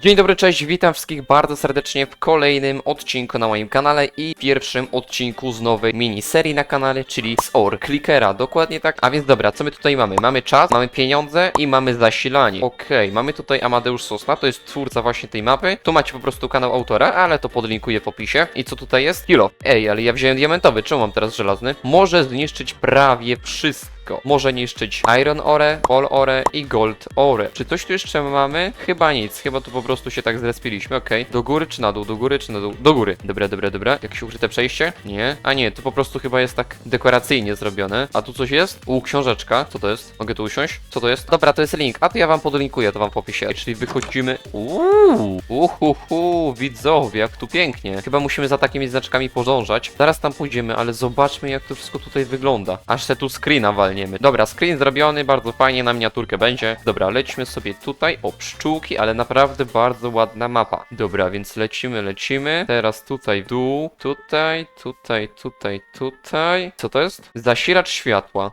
Dzień dobry, cześć, witam wszystkich bardzo serdecznie w kolejnym odcinku na moim kanale i pierwszym odcinku z nowej miniserii na kanale, czyli z OR Clickera, dokładnie tak. A więc dobra, co my tutaj mamy? Mamy czas, mamy pieniądze i mamy zasilanie. Okej, mamy tutaj Amadeusz Sosna, to jest twórca właśnie tej mapy. Tu macie po prostu kanał autora, ale to podlinkuję w opisie. I co tutaj jest? Kilo. Ej, ale ja wziąłem diamentowy, czemu mam teraz żelazny? Może zniszczyć prawie wszystko. Może niszczyć Iron Ore, Pol Ore i Gold Ore. Czy coś tu jeszcze mamy? Chyba nic, chyba tu po prostu się tak zrespiliśmy, okej. Do góry czy na dół? Do góry czy na dół? Do góry. Dobra, dobra, dobra. Jakieś ukryte przejście? Nie. A nie, to po prostu chyba jest tak dekoracyjnie zrobione. A tu coś jest? U, książeczka. Co to jest? Mogę tu usiąść? Co to jest? Dobra, to jest link. A to ja wam podlinkuję, to wam w opisie. Czyli wychodzimy... Uuu, uhuhu, widzowie, jak tu pięknie. Chyba musimy za takimi znaczkami podążać. Zaraz tam pójdziemy, ale zobaczmy jak to wszystko tutaj wygląda. Aż se tu screena Dobra, screen zrobiony, bardzo fajnie, na miniaturkę będzie. Dobra, lećmy sobie tutaj. O, pszczółki, ale naprawdę bardzo ładna mapa. Dobra, więc lecimy, lecimy. Teraz tutaj w dół, tutaj, tutaj, tutaj, tutaj. Co to jest? Zasilacz światła.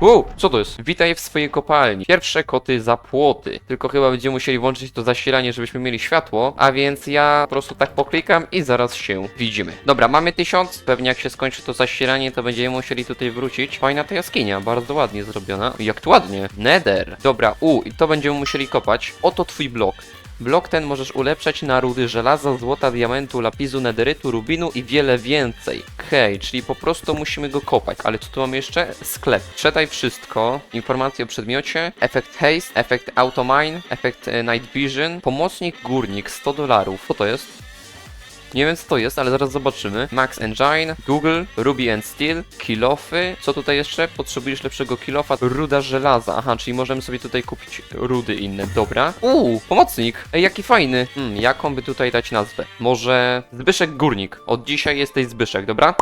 Wow, co to jest? Witaj w swojej kopalni. Pierwsze koty za płoty. Tylko chyba będziemy musieli włączyć to zasilanie, żebyśmy mieli światło, a więc ja po prostu tak poklikam i zaraz się widzimy. Dobra, mamy tysiąc. Pewnie jak się skończy to zasilanie, to będziemy musieli tutaj wrócić. Fajna ta jaskinia, bardzo ładnie zrobiona. Jak tu ładnie. Nether. Dobra, u, i to będziemy musieli kopać. Oto twój blok. Blok ten możesz ulepszać na rudy żelaza, złota, diamentu, lapisu, nederytu, rubinu i wiele więcej. Okej, czyli po prostu musimy go kopać. Ale co tu mamy jeszcze? Sklep. Czytaj wszystko. Informacje o przedmiocie. Efekt haste, efekt automine, efekt e, night vision. Pomocnik górnik 100 dolarów. Co to jest? Nie wiem co to jest, ale zaraz zobaczymy. Max Engine, Google, Ruby and Steel, kilofy. Co tutaj jeszcze? Potrzebujesz lepszego kilofa. Ruda żelaza. Aha, czyli możemy sobie tutaj kupić rudy inne. Dobra. Uuu, pomocnik. Ej, jaki fajny. Hmm, jaką by tutaj dać nazwę? Może Zbyszek Górnik. Od dzisiaj jesteś Zbyszek, dobra?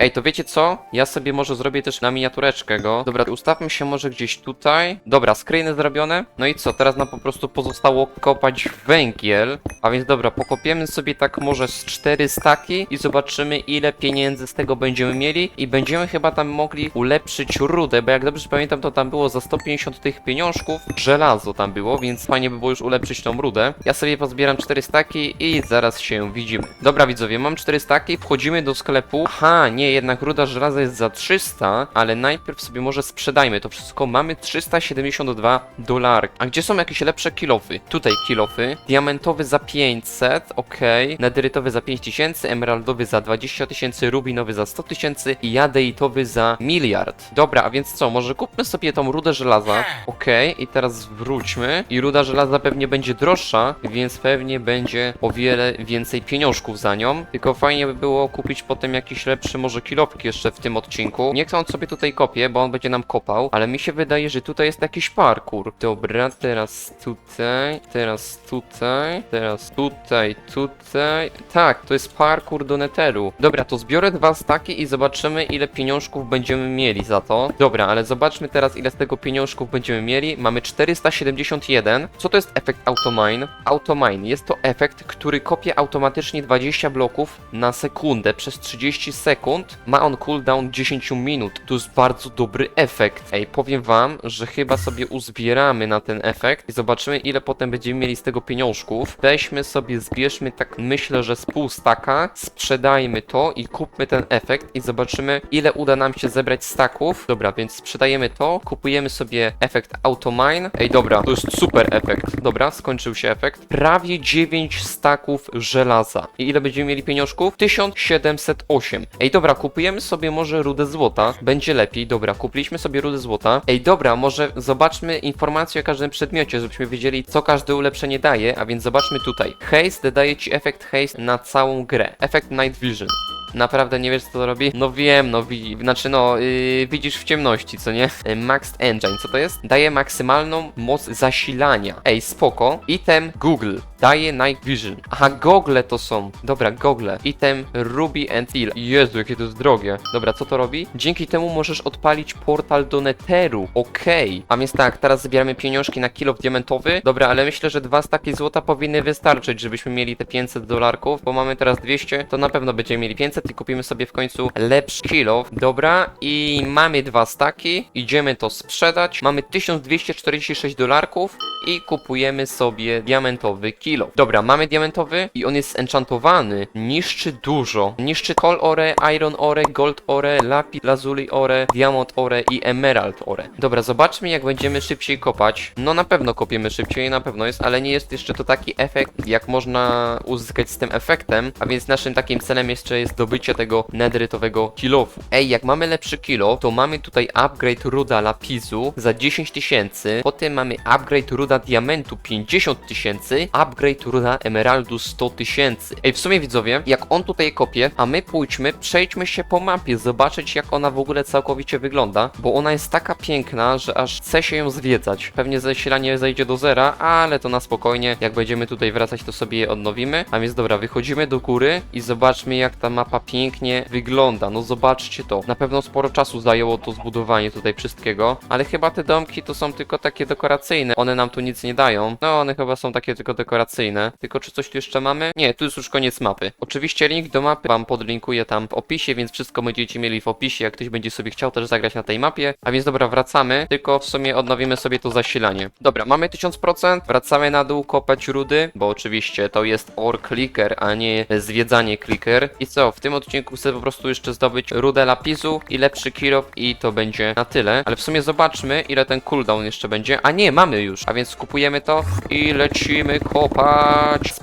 Ej, to wiecie co? Ja sobie może zrobię też na miniatureczkę go. Dobra, ustawmy się może gdzieś tutaj. Dobra, screeny zrobione. No i co? Teraz nam po prostu pozostało kopać węgiel. A więc dobra, pokopiemy sobie tak może z cztery staki i zobaczymy ile pieniędzy z tego będziemy mieli. I będziemy chyba tam mogli ulepszyć rudę, bo jak dobrze pamiętam to tam było za 150 tych pieniążków. Żelazo tam było, więc fajnie by było już ulepszyć tą rudę. Ja sobie pozbieram cztery staki i zaraz się widzimy. Dobra widzowie, mam cztery staki, wchodzimy do sklepu. Aha, nie, jednak ruda żelaza jest za 300, ale najpierw sobie może sprzedajmy to wszystko. Mamy 372 dolary. A gdzie są jakieś lepsze kilofy? Tutaj kilofy. Diamentowy za 500, okej. Nederytowy za 5000, emeraldowy za 20 tysięcy, rubinowy za 100 tysięcy i jadeitowy za miliard. Dobra, a więc co? Może kupmy sobie tą rudę żelaza. Okej, i teraz wróćmy. I ruda żelaza pewnie będzie droższa, więc pewnie będzie o wiele więcej pieniążków za nią. Tylko fajnie by było kupić potem jakiś lepszy może kilopki jeszcze w tym odcinku. Nie chcę on sobie tutaj kopie, bo on będzie nam kopał, ale mi się wydaje, że tutaj jest jakiś parkour. Dobra, teraz tutaj, teraz tutaj, teraz tutaj, tutaj. Tak, to jest parkour do neteru. Dobra, to zbiorę dwa staki i zobaczymy ile pieniążków będziemy mieli za to. Dobra, ale zobaczmy teraz ile z tego pieniążków będziemy mieli. Mamy 471. Co to jest efekt automine? Automine jest to efekt, który kopie automatycznie 20 bloków na sekundę przez 30 sekund. Ma on cooldown 10 minut. To jest bardzo dobry efekt. Ej, powiem wam, że chyba sobie uzbieramy na ten efekt i zobaczymy ile potem będziemy mieli z tego pieniążków. Weźmy sobie, zbierzmy tak myślę, że z pół staka, sprzedajmy to i kupmy ten efekt i zobaczymy ile uda nam się zebrać staków. Dobra, więc sprzedajemy to, kupujemy sobie efekt automine. Ej, dobra, to jest super efekt. Dobra, skończył się efekt. Prawie 9 staków żelaza. I ile będziemy mieli pieniążków? 1708. Ej, dobra, kupujemy sobie może rudę złota. Będzie lepiej. Dobra, kupiliśmy sobie rudę złota. Ej, dobra, może zobaczmy informację o każdym przedmiocie, żebyśmy wiedzieli, co każde ulepszenie daje, a więc zobaczmy tutaj. Haste daje ci efekt haste na całą grę. Efekt night vision. Naprawdę nie wiesz co to robi? No wiem, no wi znaczy no yy, widzisz w ciemności, co nie? Yy, Maxed Engine, co to jest? Daje maksymalną moc zasilania. Ej, spoko. Item Google. Daje Night Vision. Aha, gogle to są. Dobra, gogle. Item Ruby and Steel. Jezu, jakie to jest drogie. Dobra, co to robi? Dzięki temu możesz odpalić portal do Netheru. Okej. A więc tak, teraz zbieramy pieniążki na kilo diamentowy. Dobra, ale myślę, że dwa staki złota powinny wystarczyć, żebyśmy mieli te 500 dolarków, bo mamy teraz 200, to na pewno będziemy mieli 500 i kupimy sobie w końcu lepszy kilo. Dobra, i mamy dwa staki. Idziemy to sprzedać. Mamy 1246 dolarków i kupujemy sobie diamentowy kilo. Dobra, mamy diamentowy i on jest enchantowany. Niszczy dużo. Niszczy Coal Ore, Iron Ore, Gold Ore, Lapis Lazuli Ore, Diamond Ore i Emerald Ore. Dobra, zobaczmy jak będziemy szybciej kopać. No na pewno kopiemy szybciej, na pewno jest, ale nie jest jeszcze to taki efekt, jak można uzyskać z tym efektem, a więc naszym takim celem jeszcze jest zdobycie tego nedrytowego kilofu. Ej, jak mamy lepszy kilo, to mamy tutaj upgrade ruda lapisu za 10 tysięcy, potem mamy upgrade ruda diamentu 50 tysięcy, upgrade ruda emeraldu 100 tysięcy. Ej, w sumie widzowie, jak on tutaj kopie, a my pójdźmy, przejdźmy się po mapie, zobaczyć jak ona w ogóle całkowicie wygląda, bo ona jest taka piękna, że aż chce się ją zwiedzać. Pewnie zasilanie zejdzie do zera, ale to na spokojnie, jak będziemy tutaj wracać, to sobie je odnowimy. A więc dobra, wychodzimy do góry i zobaczmy jak ta mapa pięknie wygląda. No zobaczcie to. Na pewno sporo czasu zajęło to zbudowanie tutaj wszystkiego, ale chyba te domki to są tylko takie dekoracyjne. One nam tu nic nie dają. No one chyba są takie tylko dekoracyjne. Tylko czy coś tu jeszcze mamy? Nie, tu jest już koniec mapy. Oczywiście link do mapy wam podlinkuję tam w opisie, więc wszystko będziecie mieli w opisie, jak ktoś będzie sobie chciał też zagrać na tej mapie. A więc dobra, wracamy, tylko w sumie odnowimy sobie to zasilanie. Dobra, mamy 1000%, wracamy na dół kopać rudy, bo oczywiście to jest or clicker, a nie zwiedzanie clicker. I co, w tym odcinku chcę po prostu jeszcze zdobyć rudę lapisu i lepszy kill i to będzie na tyle. Ale w sumie zobaczmy, ile ten cooldown jeszcze będzie. A nie, mamy już, a więc kupujemy to i lecimy kopać.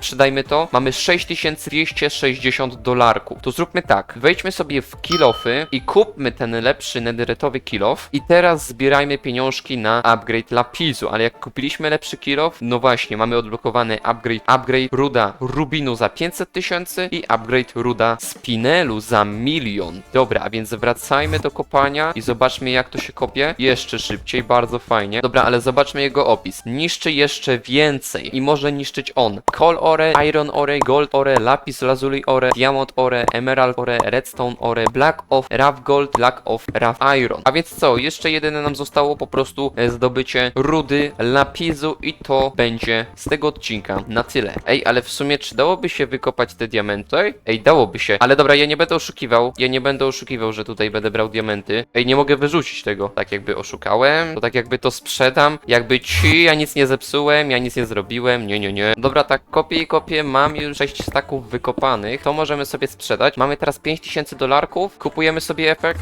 Sprzedajmy to. Mamy 6260 dolarków. To zróbmy tak, wejdźmy sobie w kilofy i kupmy ten lepszy netheretowy kilof i teraz zbierajmy pieniążki na upgrade lapisu, ale jak kupiliśmy lepszy kilof, no właśnie, mamy odblokowany upgrade, upgrade ruda rubinu za 500 tysięcy i upgrade ruda spinelu za milion. Dobra, a więc wracajmy do kopania i zobaczmy jak to się kopie. Jeszcze szybciej, bardzo fajnie. Dobra, ale zobaczmy jego opis. Niszczy jeszcze więcej i może niszczyć on. Coal ore, iron ore, gold ore, lapis lazuli ore, diamond ore, emerald ore, redstone ore, black of rough gold, black of rough iron. A więc co, jeszcze jedyne nam zostało po prostu e, zdobycie rudy lapisu i to będzie z tego odcinka na tyle. Ej, ale w sumie czy dałoby się wykopać te diamenty? Ej, dałoby się. Ale dobra, ja nie będę oszukiwał. Ja nie będę oszukiwał, że tutaj będę brał diamenty. Ej, nie mogę wyrzucić tego. Tak jakby oszukałem, to tak jakby to sprzedam. Jakby ci, ja nic nie zepsułem, ja nic nie zrobiłem. Nie, nie, nie. Dobra, tak kopię i kopię. Mam już 6 staków wykopanych. To możemy sobie sprzedać. Mamy teraz 5000 dolarków. Kupujemy sobie efekt.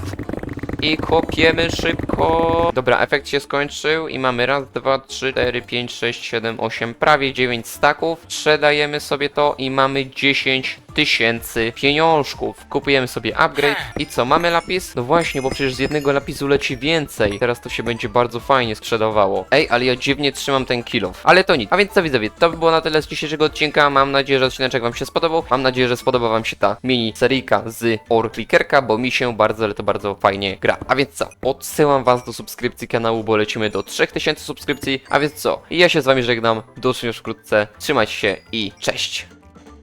I kopiemy szybko. Dobra, efekt się skończył i mamy raz, dwa, trzy, cztery, pięć, sześć, siedem, osiem, prawie 9 staków. Sprzedajemy sobie to i mamy 10 tysięcy pieniążków. Kupujemy sobie upgrade i co, mamy lapis? No właśnie, bo przecież z jednego lapisu leci więcej. Teraz to się będzie bardzo fajnie sprzedawało. Ej, ale ja dziwnie trzymam ten kilof. Ale to nic. A więc co widzowie, to by było na tyle z dzisiejszego odcinka. Mam nadzieję, że odcinek wam się spodobał. Mam nadzieję, że spodoba wam się ta mini seryjka z Or Clickerka, bo mi się bardzo, ale to bardzo fajnie gra. A więc co, odsyłam was do subskrypcji kanału, bo lecimy do 3000 subskrypcji. A więc co, ja się z wami żegnam. Do już wkrótce. Trzymajcie się i cześć!